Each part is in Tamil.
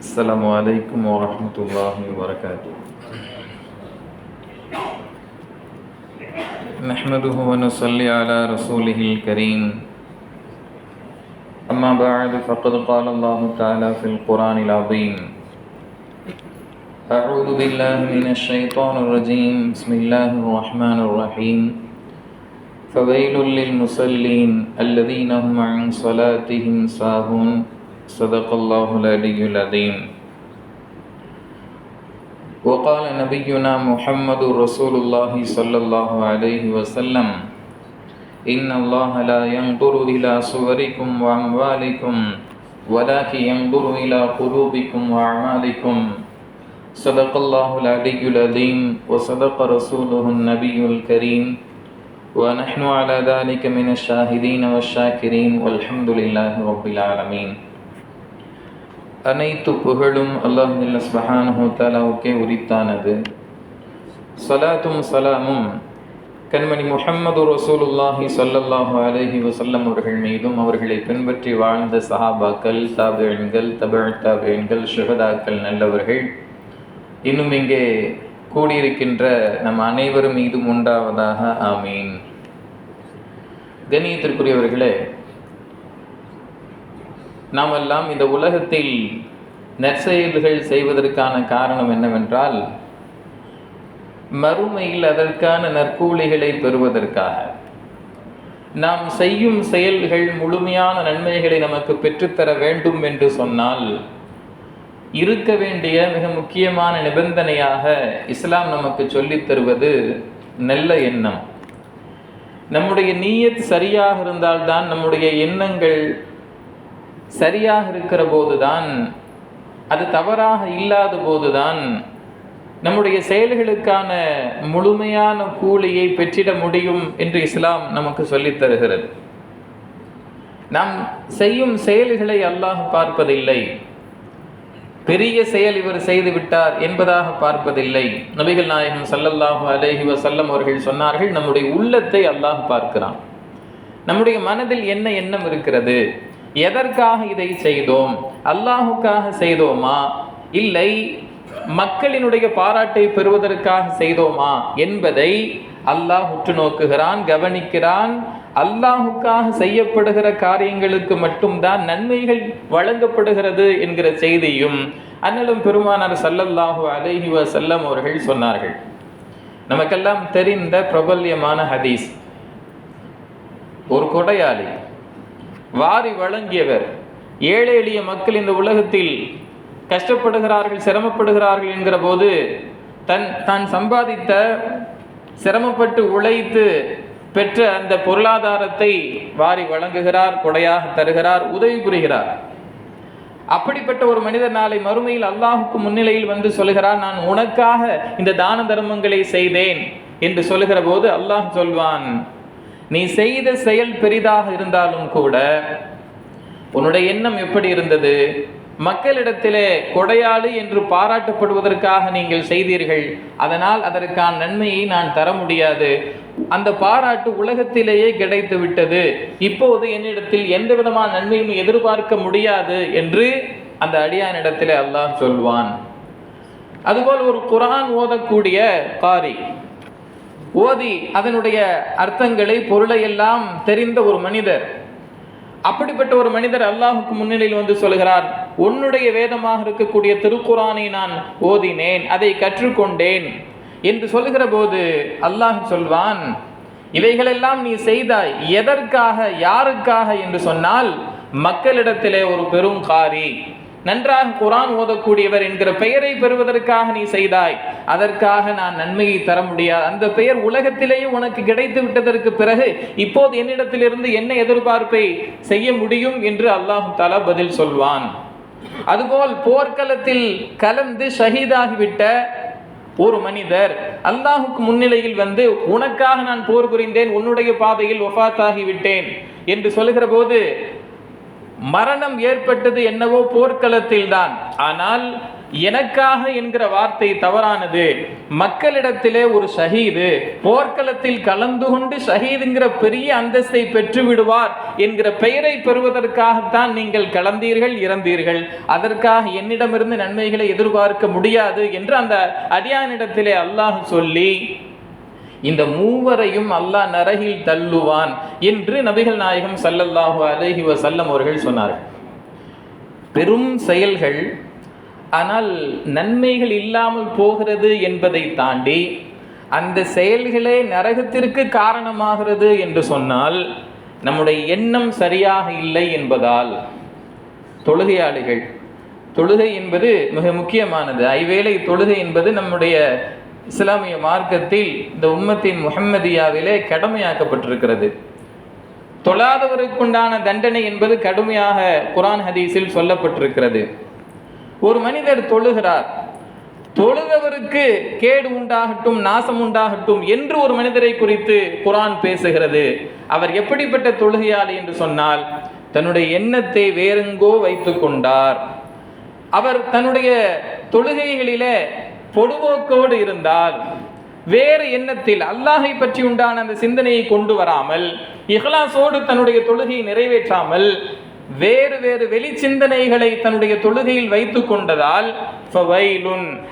السلام عليكم ورحمة الله وبركاته. نحمده ونصلي على رسوله الكريم. أما بعد فقد قال الله تعالى في القرآن العظيم أعوذ بالله من الشيطان الرجيم. بسم الله الرحمن الرحيم. فويل للمصلين الذين هم عن صلاتهم ساهون. صدق الله العلي العظيم. وقال نبينا محمد رسول الله صلى الله عليه وسلم إن الله لا ينظر إلى صوركم وأموالكم ولكن ينظر إلى قلوبكم وأعمالكم. صدق الله العلي العظيم وصدق رسوله النبي الكريم. ونحن على ذلك من الشاهدين والشاكرين والحمد لله رب العالمين. அனைத்து புகழும் அல்லாஹ் சுபஹானஹு தாலாவுக்கே உரித்தானது. சலாத்தும் சலாமும் கண்மணி முஹம்மது ரசூலுல்லாஹி சொல்லல்லாஹு அலஹி வசல்லம் அவர்கள் மீதும் அவர்களை பின்பற்றி வாழ்ந்த சஹாபாக்கள் தாபியன்கள் தபிழ் தாபியன்கள் ஷுகதாக்கள் நல்லவர்கள். இன்னும் இங்கே கூடியிருக்கின்ற நம் அனைவரும் மீதும் உண்டாவதாக ஆமீன். கணியத்திற்குரியவர்களே நாமெல்லாம் இந்த உலகத்தில் நற்செயல்கள் செய்வதற்கான காரணம் என்னவென்றால் மறுமையில் அதற்கான நற்கூலிகளை பெறுவதற்காக. நாம் செய்யும் செயல்கள் முழுமையான நன்மைகளை நமக்கு பெற்றுத்தர வேண்டும் என்று சொன்னால் இருக்க வேண்டிய மிக முக்கியமான நிபந்தனையாக இஸ்லாம் நமக்கு சொல்லித் தருவது நல்ல எண்ணம். நம்முடைய நீயத் சரியாக இருந்தால்தான் நம்முடைய எண்ணங்கள் சரியாக இருக்கிற போதுதான் அது தவறாக இல்லாத போதுதான் நம்முடைய செயல்களுக்கான முழுமையான கூலியை பெற்றிட முடியும் என்று இஸ்லாம் நமக்கு சொல்லித் தருகிறது. நாம் செய்யும் செயல்களை அல்லாஹ் பார்ப்பதில்லை. பெரிய செயல் இவர் செய்து விட்டார் என்பதாக பார்ப்பதில்லை. நபிகள் நாயகம் சல்லல்லாஹு அலேஹி வசல்லம் அவர்கள் சொன்னார்கள் நம்முடைய உள்ளத்தை அல்லாஹ் பார்க்கிறான். நம்முடைய மனதில் என்ன எண்ணம் இருக்கிறது? எதற்காக இதை செய்தோம்? அல்லாஹுக்காக செய்தோமா? இல்லை மக்களினுடைய பாராட்டை பெறுவதற்காக செய்தோமா என்பதை அல்லாஹ் உற்று நோக்குகிறான் கவனிக்கிறான். அல்லாஹுக்காக செய்யப்படுகிற காரியங்களுக்கு மட்டும்தான் நன்மைகள் வழங்கப்படுகிறது என்கிற செய்தியும் அண்ணலும் பெருமானார் சல்லல்லாஹு அலஹி வசல்லம் அவர்கள் சொன்னார்கள். நமக்கெல்லாம் தெரிந்த பிரபல்யமான ஹதீஸ். ஒரு கொடையாளி வாரி வழங்கியவர். ஏழை எளிய மக்கள் இந்த உலகத்தில் கஷ்டப்படுகிறார்கள் சிரமப்படுகிறார்கள் என்கிற போது தன் தான் சம்பாதித்த சிரமப்பட்டு உழைத்து பெற்ற அந்த பொருளாதாரத்தை வாரி வழங்குகிறார் கொடையாக தருகிறார் உதவி புரிகிறார். அப்படிப்பட்ட ஒரு மனிதர் நாளை மறுமையில் அல்லாஹுக்கு முன்னிலையில் வந்து சொல்கிறார் நான் உனக்காக இந்த தான தர்மங்களை செய்தேன் என்று சொல்லுகிற போது அல்லாஹ் சொல்வான் நீ செய்த செயல் பெரிதாக இருந்தாலும் கூட உன்னுடைய எண்ணம் எப்படி இருந்தது? மக்களிடத்திலே கொடையாளி என்று பாராட்டப்படுவதற்காக நீங்கள் செய்தீர்கள். அதனால் அதற்கான நன்மையை நான் தர முடியாது. அந்த பாராட்டு உலகத்திலேயே கிடைத்து விட்டது. இப்போது என்னிடத்தில் எந்த விதமான நன்மையும் எதிர்பார்க்க முடியாது என்று அந்த அடியானிடத்திலே அல்லாஹ் சொல்வான். அதுபோல் ஒரு குரான் ஓதக்கூடிய காரி ஓதி அதனுடைய அர்த்தங்களை பொருளை எல்லாம் தெரிந்த ஒரு மனிதர். அப்படிப்பட்ட ஒரு மனிதர் அல்லாஹுக்கு முன்னிலையில் வந்து சொல்கிறார் உன்னுடைய வேதமாக இருக்கக்கூடிய திருக்குறானை நான் ஓதினேன் அதை கற்றுக்கொண்டேன். என்று சொல்லுகிற போது அல்லாஹ் சொல்வான் இவைகளெல்லாம் நீ செய்தாய் எதற்காக யாருக்காக? என்று சொன்னால் மக்களிடத்திலே ஒரு பெரும் காரி. நன்றாக குரான் ஓதக்கூடியவர் என்கிற பெயரை பெறுவதற்காக நீ செய்தாய். அதற்காக நான் நன்மையை தர முடியாது. அந்த பெயர் உலகத்திலேயே உனக்கு கிடைத்து விட்டதற்கு பிறகு இப்போது என்னிடத்திலிருந்து என்ன எதிர்பார்ப்பை செய்ய முடியும் என்று அல்லாஹு தாலா பதில் சொல்வான். அதுபோல் போர்க்களத்தில் கலந்து ஷஹீதாகிவிட்ட ஒரு மனிதர் அல்லாஹுக்கு முன்னிலையில் வந்து உனக்காக நான் போர் புரிந்தேன் உன்னுடைய பாதையில் ஒஃபாத்தாகி விட்டேன் என்று சொல்லுகிற போது மரணம் ஏற்பட்டது என்னவோ போர்க்களத்தில் தான் ஆனால் எனக்காக என்கிற வார்த்தை தவறானது. மக்களிடத்திலே ஒரு ஷஹீது போர்க்களத்தில் கலந்து கொண்டு ஷஹீதுங்கிற பெரிய அந்தஸ்தை பெற்று விடுவார் என்கிற பெயரை பெறுவதற்காகத்தான் நீங்கள் கலந்தீர்கள் இறந்தீர்கள். அதற்காக என்னிடமிருந்து நன்மைகளை எதிர்பார்க்க முடியாது என்று அந்த அடியானிடத்திலே அல்லாஹ் சொல்லி இந்த மூவரையும் அல்லாஹ் நரகில் தள்ளுவான் என்று நபிகள் நாயகம் சல்லல்லாஹு அலஹி வசல்லம் அவர்கள் சொன்னார்கள். பெரும் செயல்கள் ஆனால் நன்மைகள் இல்லாமல் போகிறது என்பதை தாண்டி அந்த செயல்களே நரகத்திற்கு காரணமாகிறது என்று சொன்னால் நம்முடைய எண்ணம் சரியாக இல்லை என்பதால் தொழுகையாளிகள் தொழுகை என்பது மிக முக்கியமானது. ஐவேளை தொழுகை என்பது நம்முடைய இஸ்லாமிய மார்க்கத்தில் இந்த உம்மத்தின் முஹம்மதியாவிலே கடமையாக்கப்பட்டிருக்கிறது. தொழாதவருக்குண்டான தண்டனை என்பது கடுமையாக குரான் ஹதீஸில் சொல்லப்பட்டிருக்கிறது. ஒரு மனிதர் தொழுகிறார். தொழுதவருக்கு கேடு உண்டாகட்டும் நாசம் உண்டாகட்டும் என்று ஒரு மனிதரை குறித்து குரான் பேசுகிறது. அவர் எப்படிப்பட்ட தொழுகையாளி என்று சொன்னால் தன்னுடைய எண்ணத்தை வேறெங்கோ வைத்து கொண்டார். அவர் தன்னுடைய தொழுகைகளிலே பொடுபோக்கோடு இருந்தால் வேறு எண்ணத்தில் அல்லாஹை பற்றி உண்டான அந்த சிந்தனையை கொண்டு வராமல் இஹ்லாசோடு தன்னுடைய தொழுகையை நிறைவேற்றாமல் வேறு வேறு வெளி சிந்தனைகளை தன்னுடைய தொழுகையில் வைத்து கொண்டதால்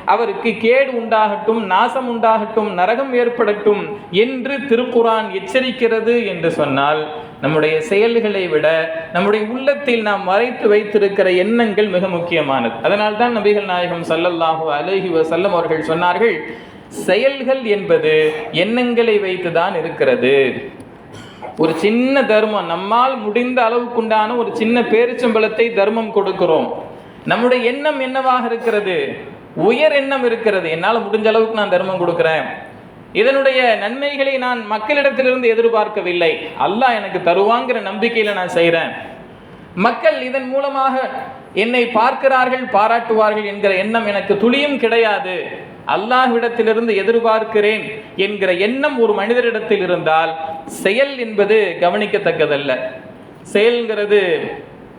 அவருக்கு கேடு உண்டாகட்டும் நாசம் உண்டாகட்டும் நரகம் ஏற்படட்டும் என்று திருக்குரான் எச்சரிக்கிறது என்று சொன்னால் நம்முடைய செயல்களை விட நம்முடைய உள்ளத்தில் நாம் மறைத்து வைத்திருக்கிற எண்ணங்கள் மிக முக்கியமானது. அதனால் தான் நபிகள் நாயகம் சல்லல்லாஹு அலஹி வசல்லம் அவர்கள் சொன்னார்கள் செயல்கள் என்பது எண்ணங்களை வைத்து தான் இருக்கிறது. ஒரு சின்ன தர்மம். நம்மால் முடிந்த அளவுக்குண்டான ஒரு சின்ன பேரிச்சம்பளத்தை தர்மம் கொடுக்கிறோம். நம்முடைய எண்ணம் என்னவாக இருக்கிறது? உயர் எண்ணம் இருக்கிறது. என்னால் முடிஞ்ச அளவுக்கு நான் தர்மம் கொடுக்குறேன். இதனுடைய நன்மைகளை நான் மக்களிடத்திலிருந்து எதிர்பார்க்கவில்லை. அல்லாஹ் எனக்கு தருவாங்கிற நம்பிக்கையில நான் செய்கிறேன் மக்கள் இதன் மூலமாக என்னை பார்க்கிறார்கள் பாராட்டுவார்கள் என்கிற எண்ணம் எனக்கு துளியும் கிடையாது. அல்லாஹ்விடத்திலிருந்து எதிர்பார்க்கிறேன் என்கிற எண்ணம் ஒரு மனிதரிடத்தில் இருந்தால் செயல் என்பது கவனிக்கத்தக்கதல்ல. செயல்ங்கிறது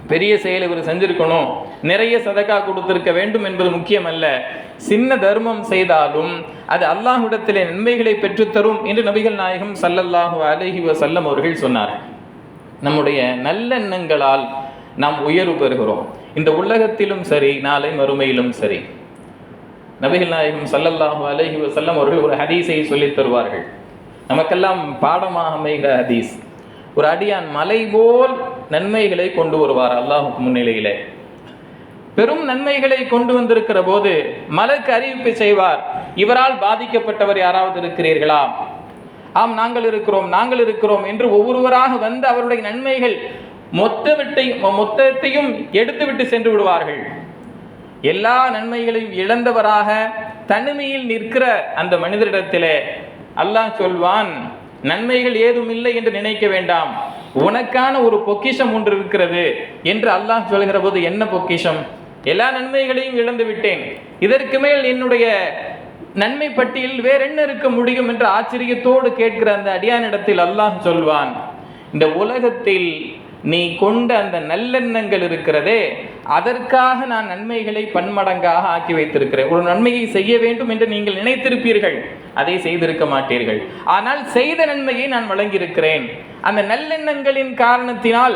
பெரிய செயல் இவர் செஞ்சிருக்கணும். நிறைய சதக்கா கொடுத்திருக்க வேண்டும் என்பது முக்கியமல்ல. சின்ன தர்மம் செய்தாலும் அது அல்லாஹ்விடத்திலே நன்மைகளை பெற்றுத்தரும் என்று நபிகள் நாயகம் சல்லல்லாஹு அலஹி வசல்லம் அவர்கள் சொன்னார். நம்முடைய நல்லெண்ணங்களால் நாம் உயர்வு பெறுகிறோம். இந்த உலகத்திலும் சரி நாளை மறுமையிலும் சரி. நபிகள் நாயகம் சல்லல்லாஹு அலஹி வசல்லம் அவர்கள் ஒரு ஹதீஸை சொல்லித் தருவார்கள். நமக்கெல்லாம் பாடமாக அமைகிற ஹதீஸ். ஒரு அடியான் மலை போல் நன்மைகளை கொண்டு வருவார் அல்லாஹுக்கு முன்னிலையிலே. பெரும் நன்மைகளை கொண்டு வந்திருக்கிற போது மலருக்கு அறிவிப்பு செய்வார் இவரால் பாதிக்கப்பட்டவர் யாராவது இருக்கிறீர்களா? ஆம் நாங்கள் இருக்கிறோம் நாங்கள் இருக்கிறோம் என்று ஒவ்வொருவராக வந்து அவருடைய நன்மைகள் மொத்தவிட்டை மொத்தத்தையும் எடுத்துவிட்டு சென்று விடுவார்கள். எல்லா நன்மைகளையும் இழந்தவராக தனிமையில் நிற்கிற அந்த மனிதரிடத்திலே அல்லாஹ் சொல்வான் நன்மைகள் ஏதும் இல்லை என்று நினைக்க வேண்டாம். உனக்கான ஒரு பொக்கிஷம் ஒன்று இருக்கிறது என்று அல்லாஹ் சொல்கிற போது என்ன பொக்கிஷம்? எல்லா நன்மைகளையும் இழந்து விட்டேன். இதற்கு மேல் என்னுடைய நன்மை பட்டியல் வேற என்ன இருக்க முடியும் என்று ஆச்சரியத்தோடு கேட்கிற அந்த அடியானிடத்தில் அல்லாஹ் சொல்வான் இந்த உலகத்தில் நீ கொண்ட அந்த நல்லெண்ணங்கள் இருக்கிறதே அதற்காக நான் நன்மைகளை பன்மடங்காக ஆக்கி வைத்திருக்கிறேன். ஒரு நன்மையை செய்ய வேண்டும் என்று நீங்கள் நினைத்திருப்பீர்கள். அதை செய்திருக்க மாட்டீர்கள். ஆனால் செய்த நன்மையை நான் வழங்கியிருக்கிறேன். அந்த நல்லெண்ணங்களின் காரணத்தினால்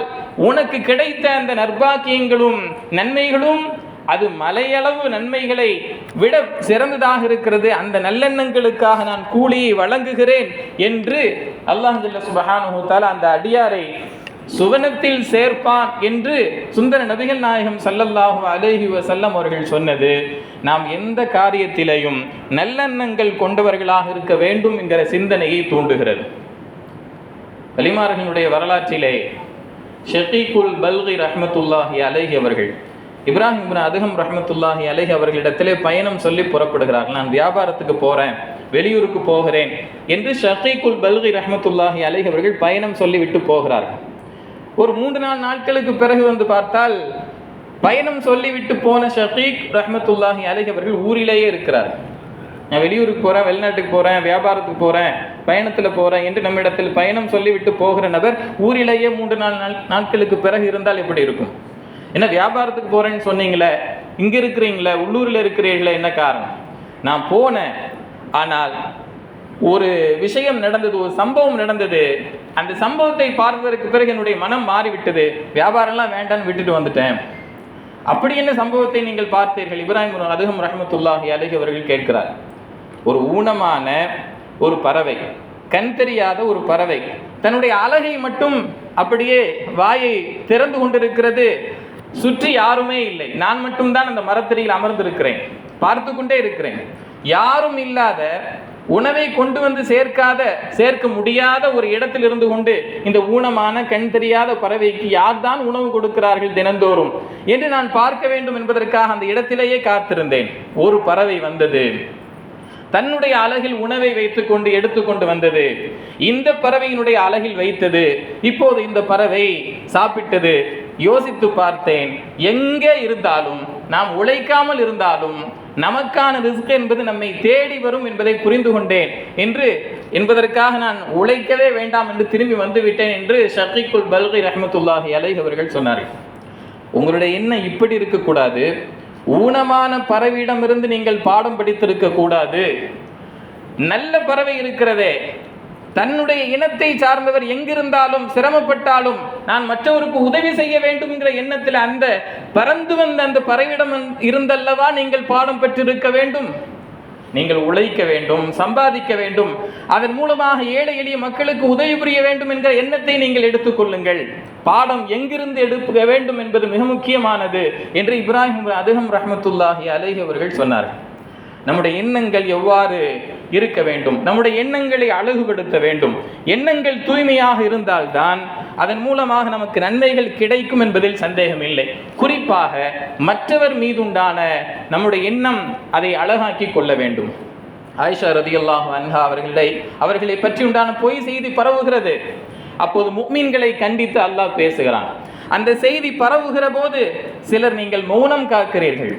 உனக்கு கிடைத்த அந்த நற்பாக்கியங்களும் நன்மைகளும் அது மலையளவு நன்மைகளை விட சிறந்ததாக இருக்கிறது. அந்த நல்லெண்ணங்களுக்காக நான் கூலியை வழங்குகிறேன் என்று அல்லாஹ் சுபஹானு தாலா அந்த அடியாரை சுவனத்தில் சேர்ப்பான் என்று சுந்தர நபிகள் நாயகம் சல்லல்லாஹு அலைஹி வசல்லம் அவர்கள் சொன்னது. நாம் எந்த காரியத்திலையும் நல்லெண்ணங்கள் கொண்டவர்களாக இருக்க வேண்டும் என்கிற சிந்தனையை தூண்டுகிறது. வலிமார்களுடைய வரலாற்றிலே ஷெகீகுல் பல்கி ரஹ்மத்துல்லாஹி அலைஹி அவர்கள் இப்ராஹிம் இப்னு அதுகம் ரஹ்மத்துல்லாஹி அலைஹி அவர்களிடத்திலே பயணம் சொல்லி புறப்படுகிறார் நான் வியாபாரத்துக்கு போகிறேன் வெளியூருக்கு போகிறேன் என்று ஷகீக்குல் பல்கி ரஹ்மத்துல்லாஹி அலைஹி அவர்கள் பயணம் சொல்லி விட்டு போகிறார்கள். ஒரு மூன்று நாலு நாட்களுக்கு பிறகு வந்து பார்த்தால் பயணம் சொல்லிவிட்டு போன ஷகீக் ரஹமத்துல்லாஹி அலைஹி அவர்கள் ஊரிலேயே இருக்கிறார். நான் வெளியூருக்கு போகிறேன் வெளிநாட்டுக்கு போகிறேன் வியாபாரத்துக்கு போகிறேன் பயணத்தில் போகிறேன் என்று நம்மிடத்தில் பயணம் சொல்லிவிட்டு போகிற நபர் ஊரிலேயே மூன்று நாலு நாள் நாட்களுக்கு பிறகு இருந்தால் எப்படி இருக்கும்? என்ன வியாபாரத்துக்கு போகிறேன்னு சொன்னீங்களே இங்கே இருக்கிறீங்களே உள்ளூரில் இருக்கிறீர்களே என்ன காரணம்? நான் போனேன் ஆனால் ஒரு விஷயம் நடந்தது ஒரு சம்பவம் நடந்தது. அந்த சம்பவத்தை பார்த்ததற்கு பிறகு என்னுடைய மனம் மாறிவிட்டது. வியாபாரம்லாம் வேண்டான்னு விட்டுட்டு வந்துட்டேன். அப்படி என்ன சம்பவத்தை நீங்கள் பார்த்தீர்கள்? இப்ராஹிம் அதுகம் ரஹமத்துல்லாஹி அலஹி அவர்கள் கேட்கிறார். ஒரு ஊனமான ஒரு பறவை கண் தெரியாத ஒரு பறவை தன்னுடைய அழகை மட்டும் அப்படியே வாயை திறந்து கொண்டிருக்கிறது. சுற்றி யாருமே இல்லை. நான் மட்டும்தான் அந்த மரத்தடியில் அமர்ந்திருக்கிறேன். பார்த்து கொண்டே இருக்கிறேன். யாரும் இல்லாத உணவை கொண்டு வந்து சேர்க்காத சேர்க்க முடியாத ஒரு இடத்தில் இருந்து கொண்டு இந்த ஊனமான கண் தெரியாத பறவைக்கு யார்தான் உணவு கொடுக்கிறார்கள் தினந்தோறும்? என்று நான் பார்க்க வேண்டும் என்பதற்காக அந்த இடத்திலேயே காத்திருந்தேன். ஒரு பறவை வந்தது. தன்னுடைய அழகில் உணவை வைத்துக்கொண்டு எடுத்துக்கொண்டு வந்தது. இந்த பறவையினுடைய அழகில் வைத்தது. இப்போது இந்த பறவை சாப்பிட்டது. யோசித்து பார்த்தேன். எங்கே இருந்தாலும் நாம் உழைக்காமல் இருந்தாலும் நமக்கான ரிஸ்க் என்பது நம்மை தேடி வரும் என்பதை புரிந்து கொண்டேன் என்று என்பதற்காக நான் உழைக்கவே வேண்டாம் என்று திரும்பி வந்துவிட்டேன் என்று ஷர்கிக்குல் பல்கை ரஹமத்துல்லாஹி அலை அவர்கள் சொன்னார்கள். உங்களுடைய எண்ணம் இப்படி இருக்கக்கூடாது. ஊனமான பறவையிடமிருந்து நீங்கள் பாடம் படித்திருக்க கூடாது நல்ல பறவை இருக்கிறதே. தன்னுடைய இனத்தை சார்ந்தவர் எங்கிருந்தாலும் சிரமப்பட்டாலும் நான் மற்றவருக்கு உதவி செய்ய வேண்டும் என்கிற எண்ணத்தில் அந்த பறந்து வந்த அந்த பறவிடம் இருந்தல்லவா நீங்கள் பாடம் பெற்றிருக்க வேண்டும்? நீங்கள் உழைக்க வேண்டும் சம்பாதிக்க வேண்டும் அதன் மூலமாக ஏழை எளிய மக்களுக்கு உதவி புரிய வேண்டும் என்கிற எண்ணத்தை நீங்கள் எடுத்துக்கொள்ளுங்கள் பாடம் எங்கிருந்து எடுக்க வேண்டும் என்பது மிக முக்கியமானது என்று இப்ராஹிம் அதுகம் ரஹமத்துல்லாஹி அலைஹி அவர்கள் சொன்னார்கள். நம்முடைய எண்ணங்கள் எவ்வாறு இருக்க வேண்டும். நம்முடைய எண்ணங்களை அழகுபடுத்த வேண்டும். எண்ணங்கள் தூய்மையாக இருந்தால்தான் அதன் மூலமாக நமக்கு நன்மைகள் கிடைக்கும் என்பதில் சந்தேகம் இல்லை குறிப்பாக மற்றவர் மீதுண்டான நம்முடைய எண்ணம் அதை அழகாக்கி கொள்ள வேண்டும். ஆயிஷா ரதியல்லாஹு அன்ஹா அவர்களை அவர்களை பற்றி உண்டான பொய் செய்தி பரவுகிறது. அப்போது முக்மீன்களை கண்டித்து அல்லாஹ் பேசுகிறான். அந்த செய்தி பரவுகிற போது சிலர் நீங்கள் மௌனம் காக்கிறீர்கள்.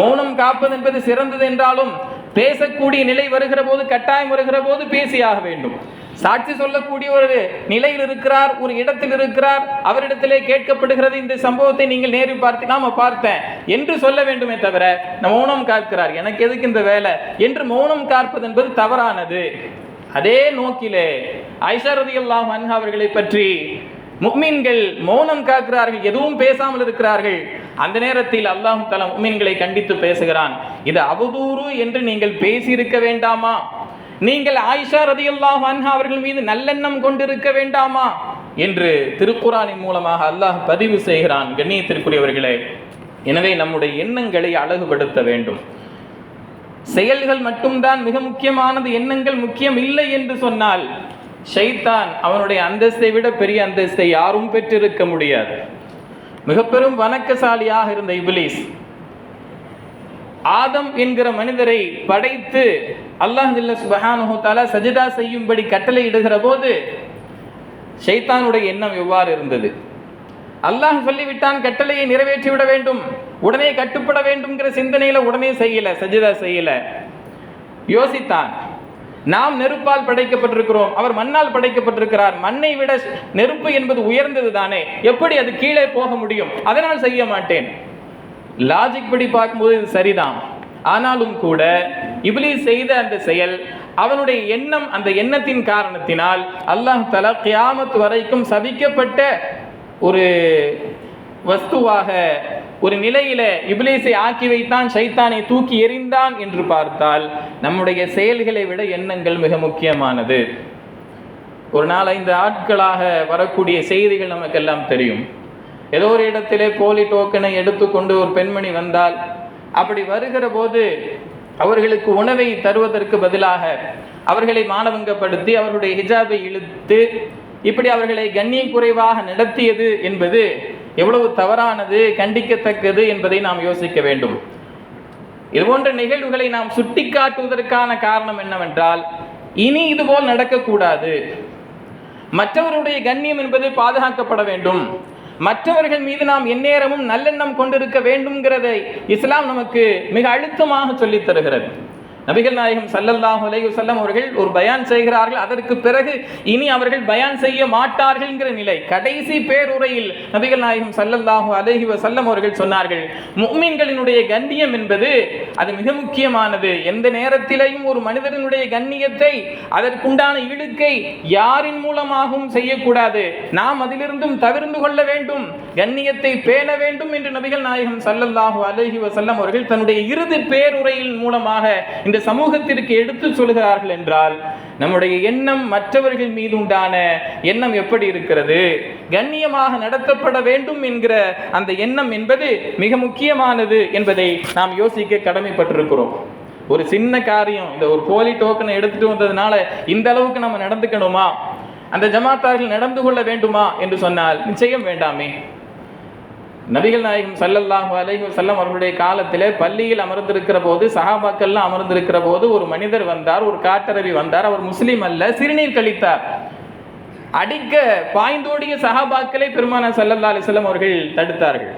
மௌனம் காப்பது என்பது சிறந்தது என்றாலும் பேசக்கூடிய நிலை வருகிற போது கட்டாயம் வருகிற போது பேசியாக வேண்டும். சாட்சி சொல்லக்கூடிய ஒரு நிலையில் இருக்கிறார் ஒரு இடத்தில் இருக்கிறார் அவரிடத்திலே கேட்கப்படுகிறது இந்த சம்பவத்தை நீங்கள் நேரில் பார்த்து நாம பார்த்தேன் என்று சொல்ல வேண்டுமே தவிர மௌனம் காக்கிறார். எனக்கு எதுக்கு இந்த வேலை? என்று மௌனம் காப்பது என்பது தவறானது. அதே நோக்கிலே ஐஷாரதி அல்லாஹ் அன்ஹா அவர்களை பற்றி முக்மீன்கள் மௌனம் காக்கிறார்கள் எதுவும் பேசாமல் இருக்கிறார்கள். அந்த நேரத்தில் அல்லாஹு தலா முக்மீன்களை கண்டித்து பேசுகிறான். இது அவதூறு என்று நீங்கள் பேசியிருக்க வேண்டாமா? நீங்கள் ஆயிஷா ரதியல்லாஹு அன்ஹா அவர்கள் மீது நல்லெண்ணம் கொண்டிருக்க வேண்டாமா? என்று திருக்குறானின் மூலமாக அல்லாஹ் பதிவு செய்கிறான் கண்ணியத்திற்குரியவர்களே. எனவே நம்முடைய எண்ணங்களை அழகுபடுத்த வேண்டும். செயல்கள் மட்டும்தான் மிக முக்கியமானது எண்ணங்கள் முக்கியம் இல்லை என்று சொன்னால் ஷைத்தான் அவனுடைய அந்தஸ்தை விட பெரிய அந்தஸ்தை யாரும் பெற்றிருக்க முடியாது. மிக பெரும் வணக்கசாலியாக இருந்த இபிலிஸ் ஆதம் என்கிற மனிதரை படைத்து அல்லாஹ் சுபஹானு தாலா சஜிதா செய்யும்படி கட்டளை இடுகிற போது ஷைத்தானுடைய எண்ணம் எவ்வாறு இருந்தது? அல்லாஹ் சொல்லிவிட்டான் கட்டளையை நிறைவேற்றி விட வேண்டும் உடனே கட்டுப்பட வேண்டும்ங்கிற சிந்தனையில உடனே செய்யல சஜிதா செய்யல. யோசித்தான் நாம் நெருப்பால் படைக்கப்பட்டிருக்கிறோம் அவர் மண்ணால் படைக்கப்பட்டிருக்கிறார் மண்ணை விட நெருப்பு என்பது உயர்ந்தது தானே எப்படி அது கீழே போக முடியும்? அதனால் செய்ய மாட்டேன். லாஜிக் படி பார்க்கும்போது இது சரிதான். ஆனாலும் கூட இப்லி செய்த அந்த செயல் அவனுடைய எண்ணம் அந்த எண்ணத்தின் காரணத்தினால் அல்லாஹ் தலா கியாமத் வரைக்கும் சபிக்கப்பட்ட ஒரு வஸ்துவாக ஒரு நிலையில இபிலேசை ஆக்கி வைத்தான் சைத்தானை தூக்கி எறிந்தான் என்று பார்த்தால் நம்முடைய செயல்களை விட எண்ணங்கள் மிக முக்கியமானது. ஒரு நாள் ஐந்து ஆட்களாக வரக்கூடிய செய்திகள் நமக்கெல்லாம் தெரியும். ஏதோ ஒரு இடத்திலே போலி டோக்கனை எடுத்துக்கொண்டு ஒரு பெண்மணி வந்தால் அப்படி வருகிற போது அவர்களுக்கு உணவை தருவதற்கு பதிலாக அவர்களை மானவங்கப்படுத்தி அவர்களுடைய ஹிஜாபை இழுத்து இப்படி அவர்களை கண்ணிய குறைவாக நடத்தியது என்பது எவ்வளவு தவறானது கண்டிக்கத்தக்கது என்பதை நாம் யோசிக்க வேண்டும். இது போன்ற நிகழ்வுகளை நாம் சுட்டி காட்டுவதற்கான காரணம் என்னவென்றால் இனி இதுபோல் நடக்கக்கூடாது. மற்றவருடைய கண்ணியம் என்பது பாதுகாக்கப்பட வேண்டும். மற்றவர்கள் மீது நாம் எந்நேரமும் நல்லெண்ணம் கொண்டிருக்க வேண்டும்ங்கிறதை இஸ்லாம் நமக்கு மிக அழுத்தமாக சொல்லித் தருகிறது. நபிகள் நாயகம் சல்லல்லாஹு அலைஹி வஸல்லம் அவர்கள் ஒரு பயான் செய்கிறார்கள். அதற்கு பிறகு இனி அவர்கள் பயான் செய்ய மாட்டார்கள்ங்கிற நிலை. கடைசி பேருரையில் நபிகள் நாயகம் சல்லல்லாஹு அலைஹி வஸல்லம் அவர்கள் சொன்னார்கள் முஃமின்களினுடைய கண்ணியம் என்பது அது மிக முக்கியமானது. எந்த நேரத்திலையும் ஒரு மனிதனுடைய கண்ணியத்தை அதற்குண்டான இழுக்கை யாரின் மூலமாகவும் செய்யக்கூடாது. நாம் அதிலிருந்தும் தவிர்ந்து கொள்ள வேண்டும். கண்ணியத்தை பேண வேண்டும் என்று நபிகள் நாயகம் சல்லல்லாஹு அலைஹி வஸல்லம் அவர்கள் தன்னுடைய இறுதி பேருரையின் மூலமாக இந்த சமூகத்திற்கு எடுத்து சொல்கிறார்கள் என்றால் நம்முடைய எண்ணம் மற்றவர்கள் மீது உண்டான எண்ணம் எப்படி இருக்கிறது? கண்ணியமாக நடத்தப்பட வேண்டும் என்கிற அந்த எண்ணம் என்பது மிக முக்கியமானது என்பதை நாம் யோசிக்க கடமைப்பட்டிருக்கிறோம். ஒரு சின்ன காரியம் இந்த ஒரு போலி டோக்கனை எடுத்துட்டு வந்ததுனால இந்த அளவுக்கு நம்ம நடந்துக்கணுமா? அந்த ஜமாத்தார்கள் நடந்து கொள்ள வேண்டுமா? என்று சொன்னால் நிச்சயம் வேண்டாமே. நபிகள் நாயகம் சல்லல்லாஹு அலைஹி செல்லம் அவர்களுடைய காலத்திலே பள்ளியில் அமர்ந்திருக்கிற போது சஹாபாக்கள்லாம் அமர்ந்திருக்கிற போது ஒரு மனிதர் வந்தார் ஒரு காட்டரவி வந்தார். அவர் முஸ்லீம் அல்ல சிறுநீர் கழித்தார். அடிக்க பாய்ந்தோடிய சஹாபாக்களை பெருமான சல்லல்லா அலிஸ்லாம் அவர்கள் தடுத்தார்கள்.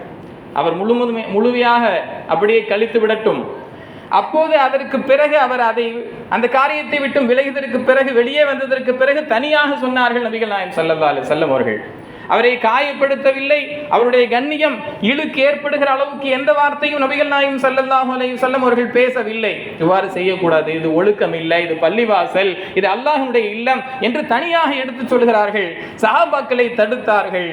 அவர் முழுமுதுமே முழுமையாக அப்படியே கழித்து விடட்டும். அப்போது அதற்கு பிறகு அவர் அதை அந்த காரியத்தை விட்டும் விலகியதற்கு பிறகு வெளியே வந்ததற்கு பிறகு தனியாக சொன்னார்கள் நபிகள் நாயம் சல்லல்லா அலி செல்லம் அவர்கள். அவரை காயப்படுத்தவில்லை. அவருடைய கண்ணியம் இழுக்கு ஏற்படுகிற அளவுக்கு எந்த வார்த்தையும் நபிகள் நாயும் சல்லல்லாஹு அலையும் செல்லம் அவர்கள் பேசவில்லை. இவ்வாறு செய்யக்கூடாது. இது ஒழுக்கம் இல்லை. இது பள்ளிவாசல். இது அல்லாஹனுடைய இல்லம் என்று தனியாக எடுத்து சொல்கிறார்கள். சஹாபாக்களை தடுத்தார்கள்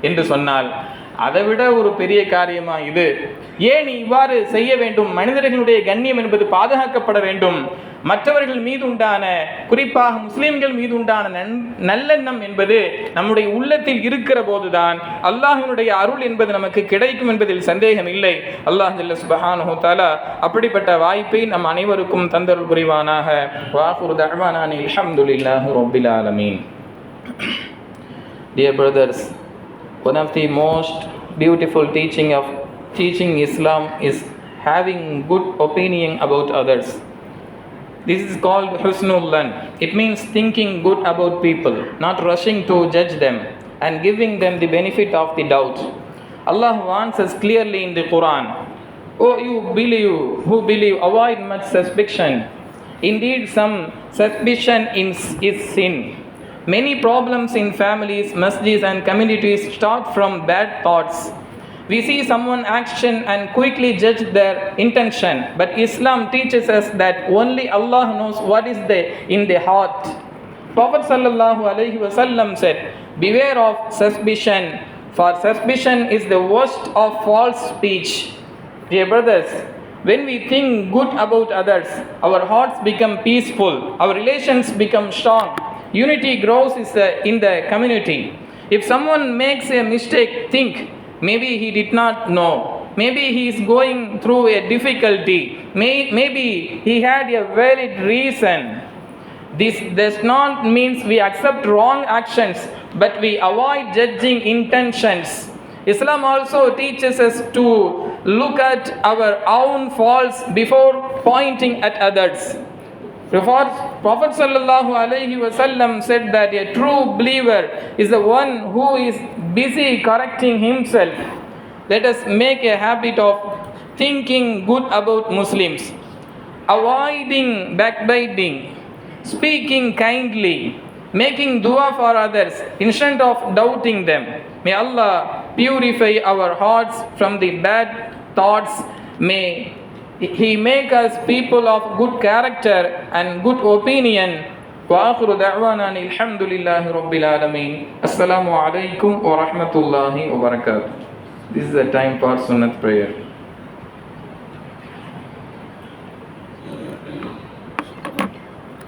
என்று சொன்னால் அதை விட ஒரு பெரிய காரியமா இது? ஏன் இவ்வாறு செய்ய வேண்டும்? மனிதர்களுடைய கண்ணியம் என்பது பாதுகாக்கப்பட வேண்டும். மற்றவர்கள் மீது உண்டான குறிப்பாக முஸ்லிம்கள் மீது உண்டான நன் நல்லெண்ணம் என்பது நம்முடைய உள்ளத்தில் இருக்கிற போதுதான். அல்லாஹினுடைய அருள் என்பது நமக்கு கிடைக்கும் என்பதில் சந்தேகம் இல்லை. அல்லாஹ் ஜல்ல அப்படிப்பட்ட வாய்ப்பை நம் அனைவருக்கும் தந்தருள் புரிவானாக. வாகுரு தஅவானானி அல்ஹம்துலில்லாஹி ரப்பில் ஆலமீன். Dear brothers one of the most beautiful teaching of teaching Islam is having good opinion about others. This is called husnul lan. It means thinking good about people, not rushing to judge them and giving them the benefit of the doubt. Allah wants us clearly in the Quran. Oh, you believe, who believe, avoid much suspicion. Indeed, some suspicion is sin. Many problems in families, masjids, and communities start from bad thoughts. We see someone action and quickly judge their intention, but Islam teaches us that only Allah knows what is the in the heart. Prophet wasallam said, "Beware of suspicion, for suspicion is the worst of false speech." Dear brothers, when we think good about others, our hearts become peaceful, our relations become strong, unity grows is the- in the community. If someone makes a mistake, think maybe he did not know. Maybe he is going through a difficulty. May, maybe he had a valid reason. This does not mean we accept wrong actions, but we avoid judging intentions. Islam also teaches us to look at our own faults before pointing at others. Prophet Prophet wasallam said that a true believer is the one who is busy correcting himself. Let us make a habit of thinking good about Muslims, avoiding backbiting, speaking kindly, making dua for others instead of doubting them. May Allah purify our hearts from the bad thoughts. May He make us people of good character and good opinion. وآخر دعوانا أن الحمد لله رب العالمين السلام عليكم ورحمة الله وبركاته This is the time for Sunnat prayer.